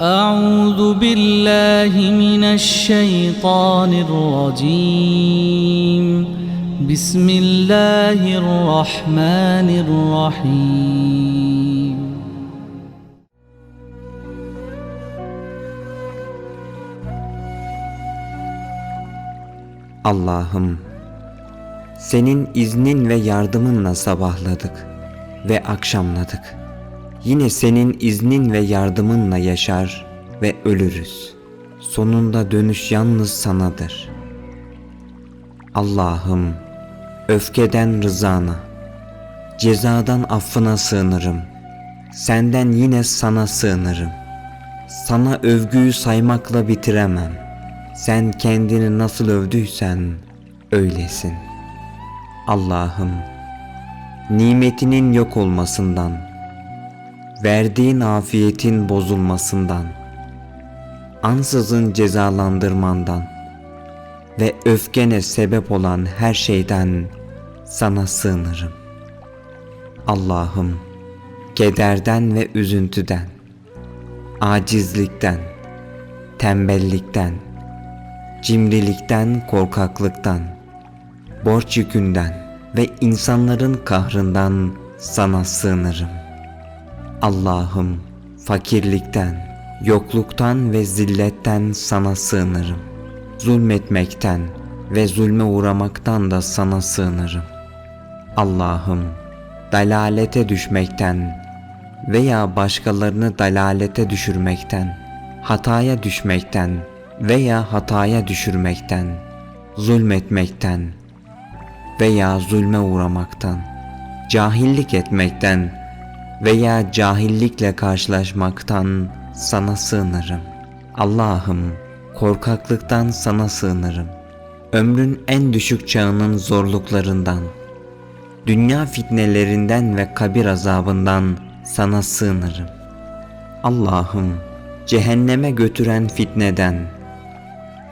أعوذ بالله من الشيطان الرجيم بسم الله الرحمن الرحيم Allah'ım senin iznin ve yardımınla sabahladık ve akşamladık. Yine senin iznin ve yardımınla yaşar ve ölürüz. Sonunda dönüş yalnız sanadır. Allah'ım öfkeden rızana, cezadan affına sığınırım. Senden yine sana sığınırım. Sana övgüyü saymakla bitiremem. Sen kendini nasıl övdüysen öylesin. Allah'ım nimetinin yok olmasından, verdiğin afiyetin bozulmasından, ansızın cezalandırmandan ve öfkene sebep olan her şeyden sana sığınırım. Allah'ım kederden ve üzüntüden, acizlikten, tembellikten, cimrilikten, korkaklıktan, borç yükünden ve insanların kahrından sana sığınırım. Allah'ım fakirlikten, yokluktan ve zilletten sana sığınırım. Zulmetmekten ve zulme uğramaktan da sana sığınırım. Allah'ım dalalete düşmekten veya başkalarını dalalete düşürmekten, hataya düşmekten veya hataya düşürmekten, zulmetmekten veya zulme uğramaktan, cahillik etmekten veya cahillikle karşılaşmaktan sana sığınırım. Allah'ım korkaklıktan sana sığınırım. Ömrün en düşük çağının zorluklarından, dünya fitnelerinden ve kabir azabından sana sığınırım. Allah'ım cehenneme götüren fitneden,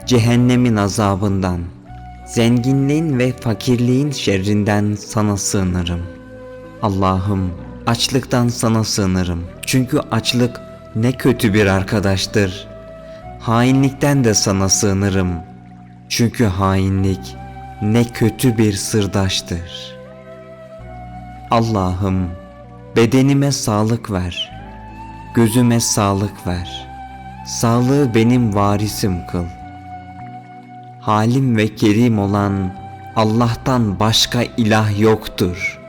cehennemin azabından, zenginliğin ve fakirliğin şerrinden sana sığınırım. Allah'ım açlıktan sana sığınırım. Çünkü açlık ne kötü bir arkadaştır. Hainlikten de sana sığınırım. Çünkü hainlik ne kötü bir sırdaştır. Allah'ım bedenime sağlık ver. Gözüme sağlık ver. Sağlığı benim varisim kıl. Halim ve kerim olan Allah'tan başka ilah yoktur.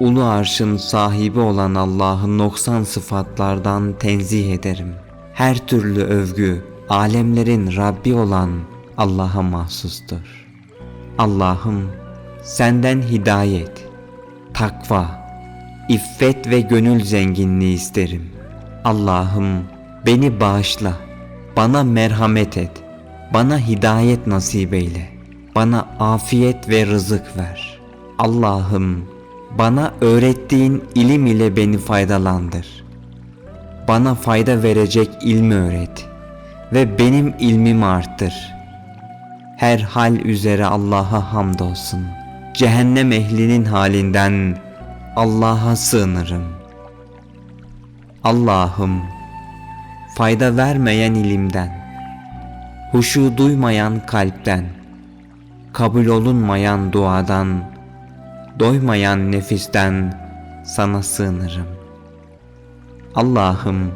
Ulu arşın sahibi olan Allah'ın noksan sıfatlardan tenzih ederim. Her türlü övgü, alemlerin Rabbi olan Allah'a mahsustur. Allah'ım senden hidayet, takva, iffet ve gönül zenginliği isterim. Allah'ım beni bağışla, bana merhamet et, bana hidayet nasip eyle, bana afiyet ve rızık ver. Allah'ım bana öğrettiğin ilim ile beni faydalandır. Bana fayda verecek ilmi öğret ve benim ilmimi arttır. Her hal üzere Allah'a hamdolsun. Cehennem ehlinin halinden Allah'a sığınırım. Allah'ım fayda vermeyen ilimden, huşu duymayan kalpten, kabul olunmayan duadan, doymayan nefisten sana sığınırım. Allah'ım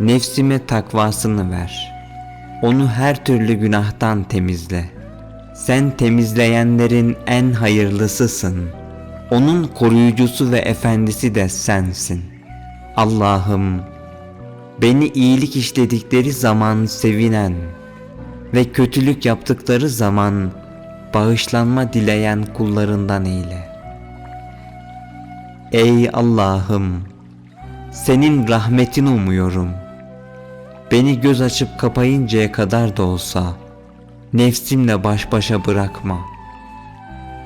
nefsime takvasını ver. Onu her türlü günahtan temizle. Sen temizleyenlerin en hayırlısısın. Onun koruyucusu ve efendisi de sensin. Allah'ım beni iyilik işledikleri zaman sevinen ve kötülük yaptıkları zaman bağışlanma dileyen kullarından eyle. Ey Allah'ım! Senin rahmetini umuyorum. Beni göz açıp kapayıncaya kadar da olsa nefsimle baş başa bırakma.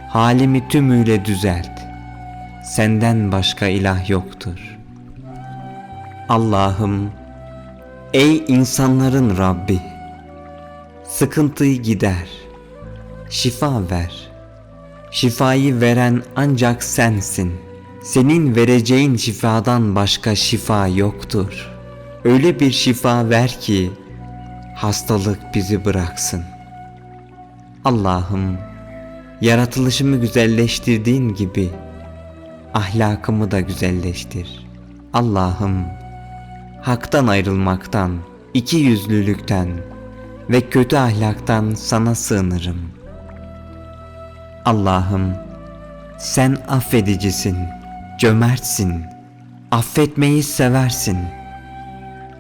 Halimi tümüyle düzelt. Senden başka ilah yoktur. Allah'ım, ey insanların Rabbi! Sıkıntıyı gider, şifa ver. Şifayı veren ancak sensin. Senin vereceğin şifadan başka şifa yoktur. öyle bir şifa ver ki hastalık bizi bıraksın. Allah'ım yaratılışımı güzelleştirdiğin gibi ahlakımı da güzelleştir. Allah'ım haktan ayrılmaktan, iki yüzlülükten ve kötü ahlaktan sana sığınırım. Allah'ım sen affedicisin, cömertsin, affetmeyi seversin.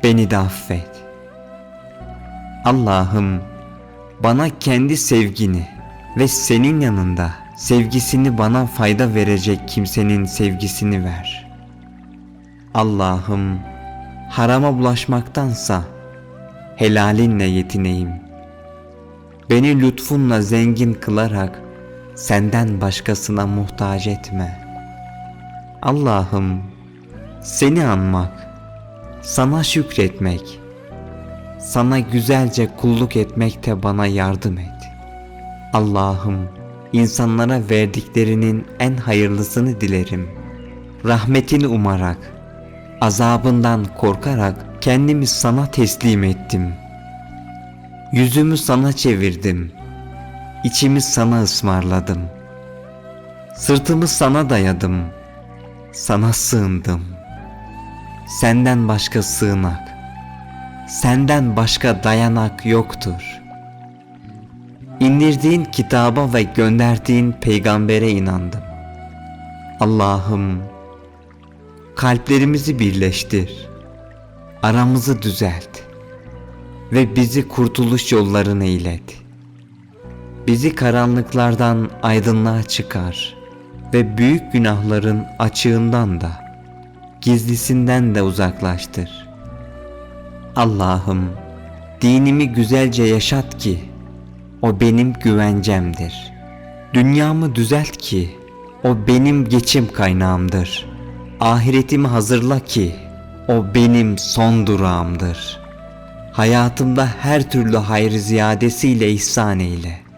Beni de affet. Allah'ım bana kendi sevgini ve senin yanında sevgisini bana fayda verecek kimsenin sevgisini ver. Allah'ım harama bulaşmaktansa helalinle yetineyim. Beni lütfunla zengin kılarak senden başkasına muhtaç etme. Allah'ım seni anmak, sana şükretmek, sana güzelce kulluk etmekte bana yardım et. Allah'ım insanlara verdiklerinin en hayırlısını dilerim. Rahmetini umarak, azabından korkarak kendimi sana teslim ettim. Yüzümü sana çevirdim. İçimi sana ısmarladım. Sırtımı sana dayadım. Sana sığındım. Senden başka sığınak, senden başka dayanak yoktur. İndirdiğin kitaba ve gönderdiğin peygambere inandım. Allah'ım kalplerimizi birleştir. Aramızı düzelt ve bizi kurtuluş yollarına ilet. Bizi karanlıklardan aydınlığa çıkar ve büyük günahların açığından da gizlisinden de uzaklaştır. Allah'ım dinimi güzelce yaşat ki o benim güvencemdir. Dünyamı düzelt ki o benim geçim kaynağımdır. Ahiretimi hazırla ki o benim son durağımdır. Hayatımda her türlü hayır ziyadesiyle ihsan eyle.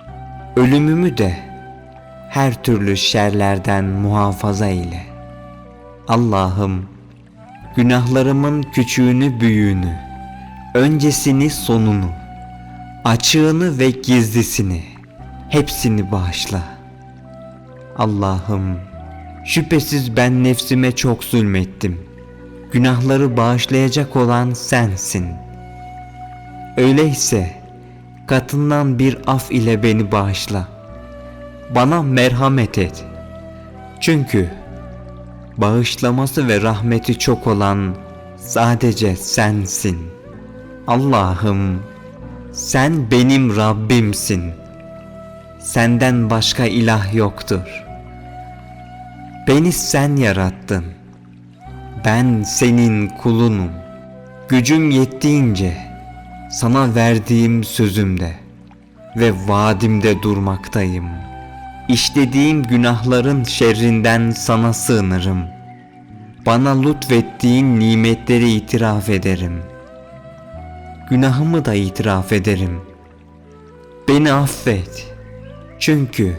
Ölümümü de her türlü şerlerden muhafaza eyle. Allah'ım günahlarımın küçüğünü büyüğünü, öncesini sonunu, açığını ve gizlisini hepsini bağışla. Allah'ım şüphesiz ben nefsime çok zulmettim. Günahları bağışlayacak olan sensin. Öyleyse katından bir af ile beni bağışla. Bana merhamet et. Çünkü bağışlaması ve rahmeti çok olan sadece sensin. Allah'ım sen benim Rabbimsin. Senden başka ilah yoktur. Beni sen yarattın. Ben senin kulunum. Gücüm yettiğince sana verdiğim sözümde ve vaadimde durmaktayım. İşlediğim günahların şerrinden sana sığınırım. Bana lütfettiğin nimetleri itiraf ederim. Günahımı da itiraf ederim. Beni affet. Çünkü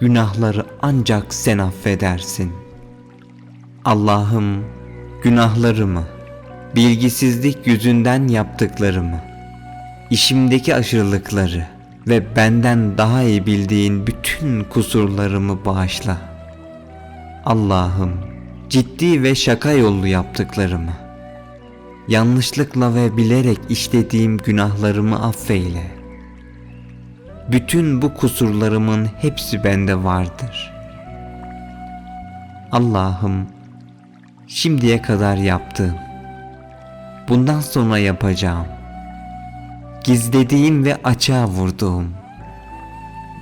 günahları ancak sen affedersin. Allah'ım günahlarımı, bilgisizlik yüzünden yaptıklarımı, işimdeki aşırılıkları ve benden daha iyi bildiğin bütün kusurlarımı bağışla. Allah'ım ciddi ve şaka yollu yaptıklarımı, yanlışlıkla ve bilerek işlediğim günahlarımı affeyle. Bütün bu kusurlarımın hepsi bende vardır. Allah'ım şimdiye kadar yaptığım, bundan sonra yapacağım, gizlediğim ve açığa vurduğum,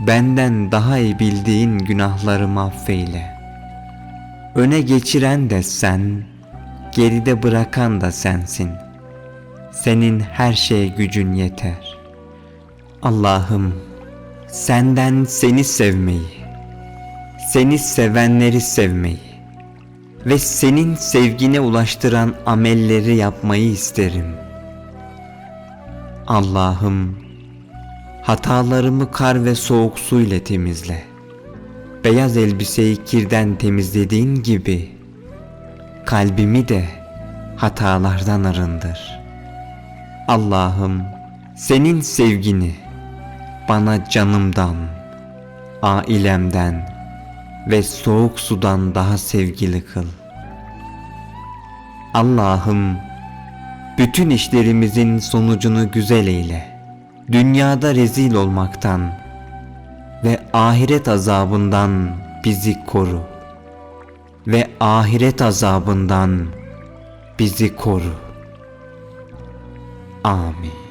benden daha iyi bildiğin günahlarımı affeyle. Öne geçiren de sen, geride bırakan da sensin. Senin her şeye gücün yeter. Allah'ım senden seni sevmeyi, seni sevenleri sevmeyi ve senin sevgine ulaştıran amelleri yapmayı isterim. Allah'ım hatalarımı kar ve soğuk su ile temizle. Beyaz elbiseyi kirden temizlediğin gibi kalbimi de hatalardan arındır. Allah'ım senin sevgini bana canımdan, ailemden ve soğuk sudan daha sevgili kıl. Allah'ım bütün işlerimizin sonucunu güzel eyle. Dünyada rezil olmaktan ve ahiret azabından bizi koru. Ve ahiret azabından bizi koru. Amin.